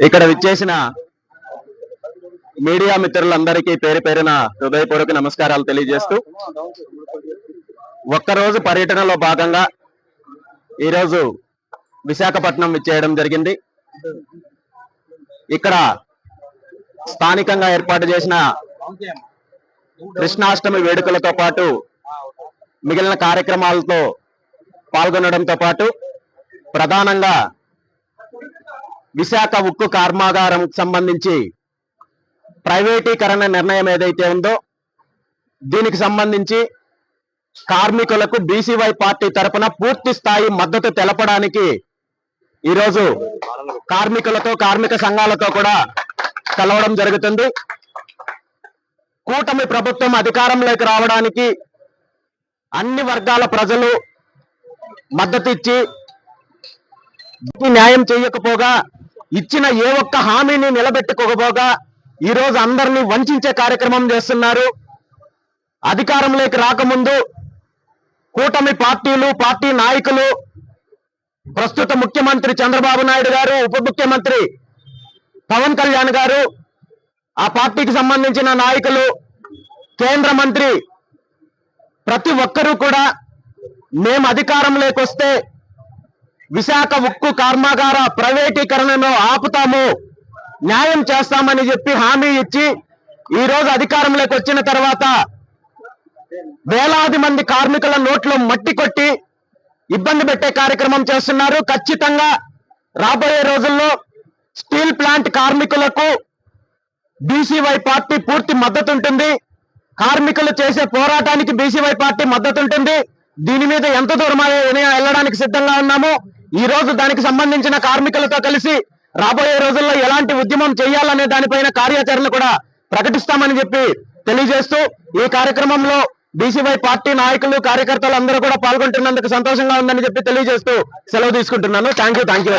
ఇక్కడ విచ్చేసిన మీడియా మిత్రులందరికీ పేరు పేరున హృదయపూర్వక నమస్కారాలు తెలియజేస్తూ ఒక్కరోజు పర్యటనలో భాగంగా ఈరోజు విశాఖపట్నం విచ్చేయడం జరిగింది. ఇక్కడ స్థానికంగా ఏర్పాటు చేసిన కృష్ణాష్టమి వేడుకలతో పాటు మిగిలిన కార్యక్రమాలతో పాల్గొనడంతో పాటు ప్రధానంగా విశాఖ ఉక్కు కర్మాగారం సంబంధించి ప్రైవేటీకరణ నిర్ణయం ఏదైతే ఉందో దీనికి సంబంధించి కార్మికులకు బీసీవై పార్టీ తరపున పూర్తి స్థాయి మద్దతు తెలపడానికి ఈరోజు కార్మికులతో కార్మిక సంఘాలతో కూడా కలవడం జరుగుతుంది. కూటమి ప్రభుత్వం అధికారంలోకి రావడానికి అన్ని వర్గాల ప్రజలు మద్దతు ఇచ్చి న్యాయం చేయకపోగా ఇచ్చిన ఏ ఒక్క హామీని నిలబెట్టుకోకపోగా ఈ రోజు అందరినీ వంచే కార్యక్రమం చేస్తున్నారు. అధికారంలోకి రాకముందు కూటమి పార్టీలు పార్టీ నాయకులు ప్రస్తుత ముఖ్యమంత్రి చంద్రబాబు నాయుడు గారు ఉప ముఖ్యమంత్రి పవన్ కళ్యాణ్ గారు ఆ పార్టీకి సంబంధించిన నాయకులు కేంద్ర మంత్రి ప్రతి ఒక్కరూ కూడా మేము అధికారంలోకి వస్తే విశాఖ ఉక్కు కర్మాగార ప్రైవేటీకరణను ఆపుతాము. న్యాయం చేస్తామని చెప్పి హామీ ఇచ్చి ఈ రోజు అధికారంలోకి వచ్చిన తర్వాత వేలాది మంది కార్మికుల నోట్లో మట్టి కొట్టి ఇబ్బంది పెట్టే కార్యక్రమం చేస్తున్నారు. ఖచ్చితంగా రాబోయే రోజుల్లో స్టీల్ ప్లాంట్ కార్మికులకు బీసీవై పార్టీ పూర్తి మద్దతు ఉంటుంది కార్మికులు చేసే పోరాటానికి బీసీవై పార్టీ మద్దతు ఉంటుంది దీని మీద ఎంత దూరం వెళ్ళడానికి సిద్ధంగా ఉన్నాము. ఈ రోజు దానికి సంబంధించిన కార్మికులతో కలిసి రాబోయే రోజుల్లో ఎలాంటి ఉద్యమం చేయాలనే దానిపైన కార్యాచరణ కూడా ప్రకటిస్తామని చెప్పి తెలియజేస్తూ ఈ కార్యక్రమంలో బీసీవై పార్టీ నాయకులు కార్యకర్తలు అందరూ కూడా పాల్గొంటున్నందుకు సంతోషంగా ఉందని చెప్పి తెలియజేస్తూ సెలవు తీసుకుంటున్నాను. Thank you thank you